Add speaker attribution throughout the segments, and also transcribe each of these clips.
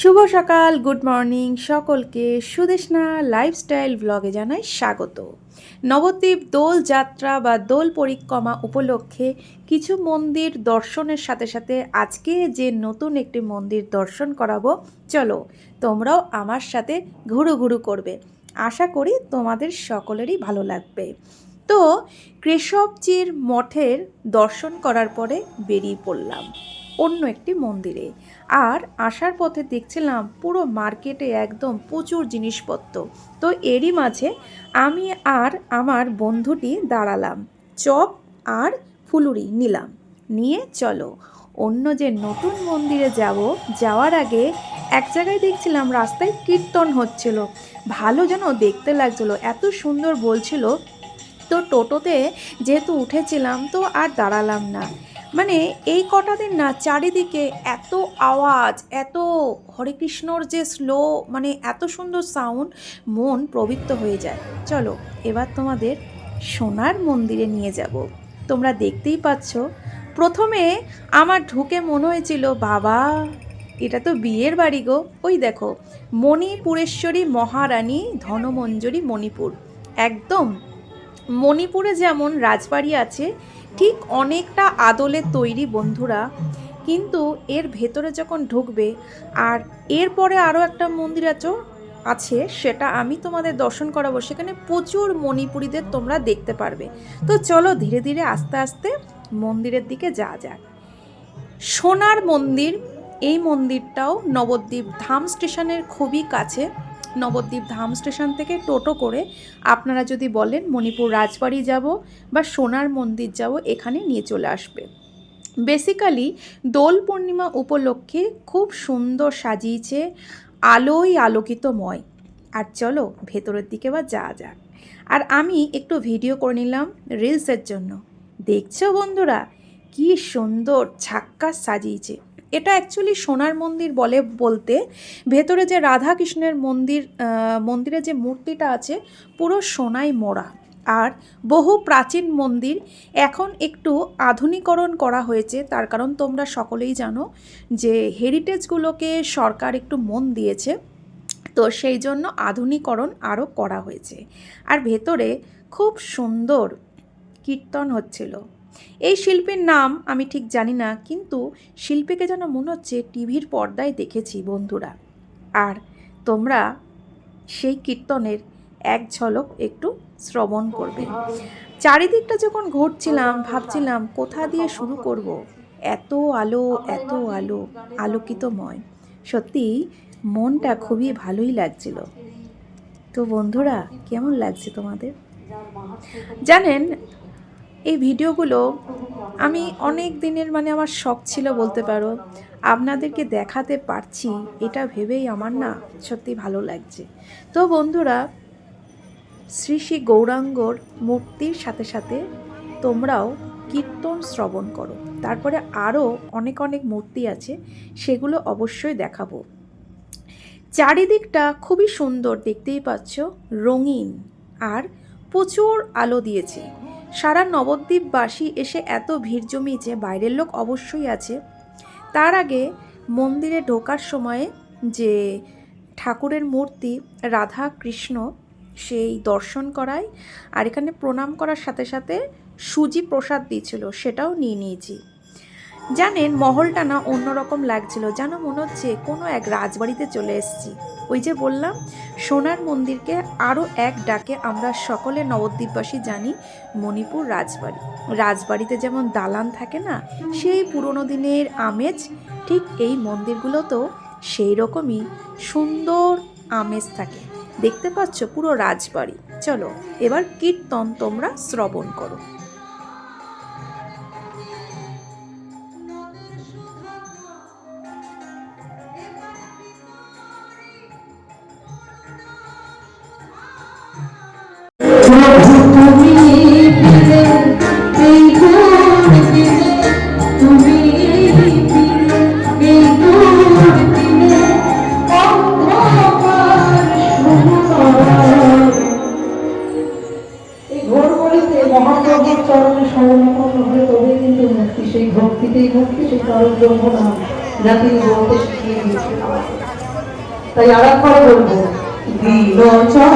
Speaker 1: শুভ সকাল, good morning সকলকে Sudeshna lifestyle ব্লগে জানাই স্বাগত। নবদ্বীপ দোল যাত্রা বা দোল পরিক্রমা উপলক্ষে কিছু মন্দির দর্শনের সাথে সাথে আজকে যে নতুন একটি মন্দির দর্শন করাবো, চলো তোমরাও আমার সাথে ঘুরু ঘুরু করবে। আশা করি তোমাদের সকলেরই ভালো লাগবে। তো কেশবজির মঠের দর্শন করার পরে বেরিয়ে পড়লাম। অন্য একটি মন্দিরে। আর আসার পথে দেখছিলাম পুরো মার্কেটে একদম প্রচুর জিনিসপত্র। তো এরই মাঝে আমি আর আমার বন্ধুটি দাঁড়ালাম। চপ আর ফুলুরি নিলাম। নিয়ে চলো, অন্য যে নতুন মন্দিরে যাব, যাওয়ার আগে এক জায়গায় দেখছিলাম রাস্তায় কীর্তন হচ্ছিল। ভালো যেন দেখতে লাগছিল, এত সুন্দর বলছিল। তো টোটোতে যেহেতু উঠেছিলাম তো আর দাঁড়ালাম না। মানে এই কটা দিন না চারিদিকে এত আওয়াজ, এত হরে কৃষ্ণর যে স্লো মানে এত সুন্দর সাউন্ড মন প্রবৃত্ত হয়ে যায়। চলো, এবার তোমাদের সোনার মন্দিরে নিয়ে যাব। তোমরা দেখতেই পাচ্ছ, প্রথমে আমার ঢুকে মনে হয়েছিল, বাবা, এটা তো বিয়ের বাড়ি গো। ওই দেখো, মণিপুরেশ্বরী মহারানী ধনমঞ্জরি মণিপুর। একদম মণিপুরে যেমন রাজবাড়ি আছে ঠিক অনেকটা আদলে তৈরি বন্ধুরা। কিন্তু এর ভেতরে যখন ঢুকবে, আর এরপরে আরও একটা মন্দির আছে আছে, সেটা আমি তোমাদের দর্শন করাবো। সেখানে প্রচুর মণিপুরীদের তোমরা দেখতে পারবে। তো চলো ধীরে ধীরে আস্তে আস্তে মন্দিরের দিকে যা যাক। সোনার মন্দির, এই মন্দিরটাও নবদ্বীপ ধাম স্টেশনের খুবই কাছে। নবদ্বীপ ধাম স্টেশন থেকে টোটো করে আপনারা যদি বলেন মণিপুর রাজবাড়ি যাব বা সোনার মন্দির যাব, এখানে নিয়ে চলে আসবে। বেসিক্যালি দোল পূর্ণিমা উপলক্ষে খুব সুন্দর সাজিয়েছে আলোয় আলোকিতময়। আর চলো, ভেতরের দিকে বা যা যাক। আর আমি একটু ভিডিও করে নিলাম রিলসের জন্য। দেখছ বন্ধুরা, কি সুন্দর ছাক্কা সাজিয়েছে। এটা অ্যাকচুয়ালি সোনার মন্দির বলে বলতে ভেতরে যে রাধা কৃষ্ণের মন্দির মন্দিরে যে মূর্তিটা আছে, পুরো সোনায় মোড়া। আর বহু প্রাচীন মন্দির এখন একটু আধুনিকরণ করা হয়েছে, তার কারণ তোমরা সকলেই জানো যে হেরিটেজগুলোকে সরকার একটু মন দিয়েছে, তো সেই জন্য আধুনিকরণ আরও করা হয়েছে। আর ভেতরে খুব সুন্দর কীর্তন হচ্ছিল। এই শিল্পীর নাম আমি ঠিক জানি না, কিন্তু শিল্পীকে যেন মনে হচ্ছে টিভির পর্দায় দেখেছি বন্ধুরা। আর তোমরা সেই কীর্তনের এক ঝলক একটু শ্রবণ করবে। চারিদিকটা যখন ঘুরছিলাম, ভাবছিলাম, কোথা দিয়ে শুরু করব। এত আলো এত আলো, আলোকিতময়। সত্যি, মনটা খুবই ভালোই লাগছিল। তো বন্ধুরা, কেমন লাগছে তোমাদের? জানেন এই ভিডিওগুলো আমি অনেক দিনের মানে আমার শখ ছিল বলতে পারো। আপনাদেরকে দেখাতে পারছি, এটা ভেবেই আমার না সত্যি ভালো লাগছে। তো বন্ধুরা, শ্রী শ্রী গৌরাঙ্গর মূর্তির সাথে সাথে তোমরাও কীর্তন শ্রবণ করো। তারপরে আরও অনেক অনেক মূর্তি আছে, সেগুলো অবশ্যই দেখাবো। চারিদিকটা খুবই সুন্দর, দেখতেই পাচ্ছ, রঙিন, আর প্রচুর আলো দিয়েছে। সারা নবদ্বীপবাসী এসে এত ভিড় জমিয়েছে, বাইরের লোক অবশ্যই আছে। তার আগে মন্দিরে ঢোকার সময়ে যে ঠাকুরের মূর্তি রাধা কৃষ্ণ, সেই দর্শন করায় আর এখানে প্রণাম করার সাথে সাথে সুজি প্রসাদ দিয়েছিল, সেটাও নিয়ে নিয়েছি। জানেন, মহলটা না অন্যরকম লাগছিল। যেন মনে হচ্ছে কোনো এক রাজবাড়িতে চলে এসেছি। ওই যে বললাম, সোনার মন্দিরকে আরও এক ডাকে আমরা সকলে নবদ্বীপবাসী জানি, মণিপুর রাজবাড়ি। রাজবাড়িতে যেমন দালান থাকে না, সেই পুরনো দিনের আমেজ, ঠিক এই মন্দিরগুলোতেও সেই রকমই সুন্দর আমেজ থাকে। দেখতে পাচ্ছ পুরো রাজবাড়ি। চলো, এবার কীর্তন তোমরা শ্রবণ করো।
Speaker 2: চরণে শরণাপন্ন হলে তবেই কিন্তু মুক্তি। সেই ভক্তিতেই মুক্তি, সেই পরব্রহ্ম নাম যা তিনি বলতে তাই আর একবার বলব দিনচর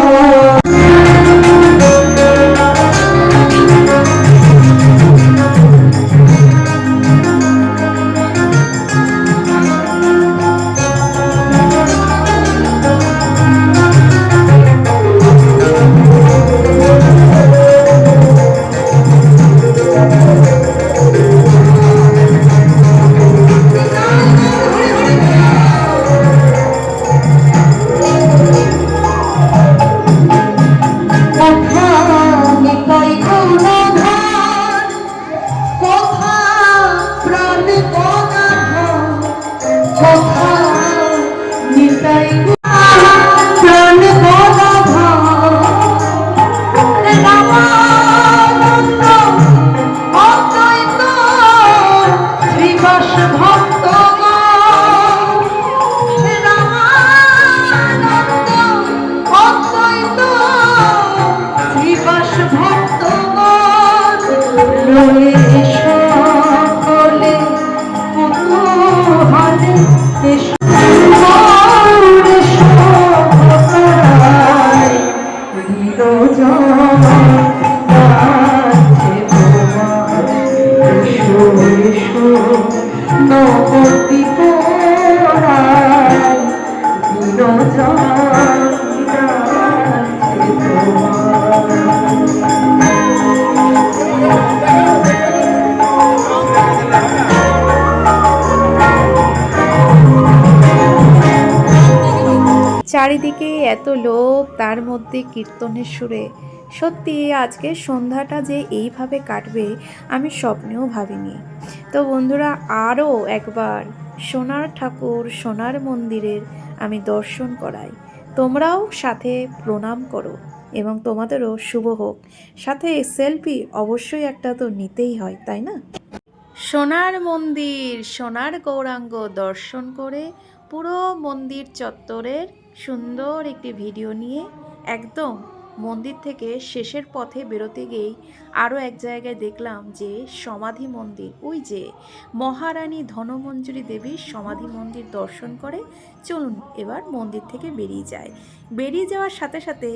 Speaker 1: চারিদিকে এত লোক, তার মধ্যে কীর্তনের সুরে। সত্যি, আজকে সন্ধ্যাটা যে এইভাবে কাটবে, আমি স্বপ্নেও ভাবিনি। তো বন্ধুরা, আরও একবার সোনার ঠাকুর, সোনার মন্দিরের আমি দর্শন করাই। তোমরাও সাথে প্রণাম করো এবং তোমাদেরও শুভ হোক। সাথে সেলফি অবশ্যই একটা তো নিতেই হয়, তাই না? সোনার মন্দির, সোনার গৌরাঙ্গ দর্শন করে পুরো মন্দির চত্বরের সুন্দর একটি ভিডিও নিয়ে একদম মন্দির থেকে শেষের পথে বেরোতে গিয়েই আরও এক জায়গায় দেখলাম যে সমাধি মন্দির। ওই যে মহারানী ধনমঞ্জুরি দেবীর সমাধি মন্দির দর্শন করে চলুন এবার মন্দির থেকে বেরিয়ে যায়। বেরিয়ে যাওয়ার সাথে সাথে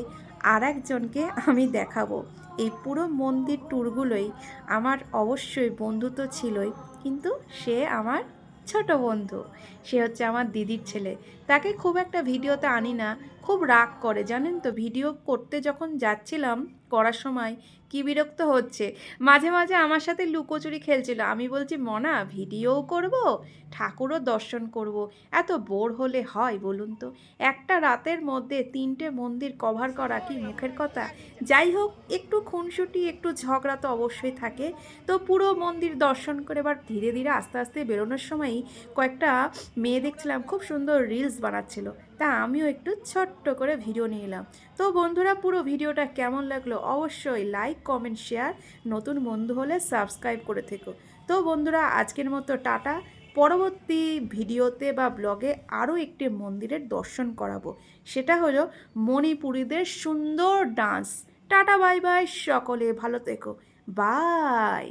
Speaker 1: আর একজনকে আমি দেখাবো। এই পুরো মন্দির ট্যুরগুলোই আমার অবশ্যই বন্ধুত্ব ছিলই, কিন্তু সে আমার ছোট বন্ধু। সে হচ্ছে আমার দিদির ছেলে। তাকে খুব একটা ভিডিওতে আনি না। খুব রাগ করে, জানেন তো? ভিডিও করতে যখন যাচ্ছিলাম করার সময়, কি বিরক্ত হচ্ছে? মাঝে মাঝে আমার সাথে লুকোচুরি খেলছিল। আমি বলছি, মনা ভিডিওও করব, ঠাকুরও দর্শন করব। এত বোর হলে হয় বলুন তো? একটা রাতের মধ্যে তিনটে মন্দির কভার করা কি মুখের কথা? যাই হোক, একটু খুনসুটি, একটু ঝগড়া তো অবশ্যই থাকে। তো পুরো মন্দির দর্শন করে এবার ধীরে ধীরে আস্তে আস্তে বেরোনোর সময়ই কয়েকটা মেয়ে দেখছিলাম, খুব সুন্দর রিলস বানাচ্ছিল। তা আমিও একটু ছোট্ট করে ভিডিও নিয়ে এলাম। তো বন্ধুরা, পুরো ভিডিওটা কেমন লাগল অবশ্যই লাইক কমেন্ট শেয়ার নতুন বন্ধু হলে সাবস্ক্রাইব করে থেকো। তো বন্ধুরা, আজকের মতো টাটা। পরবর্তী ভিডিওতে বা ব্লগে আরও একটি মন্দিরের দর্শন করাবো। সেটা হলো মণিপুরীদের সুন্দর ডান্স টাটা বাই বাই সকলে ভালো থেকো। বাই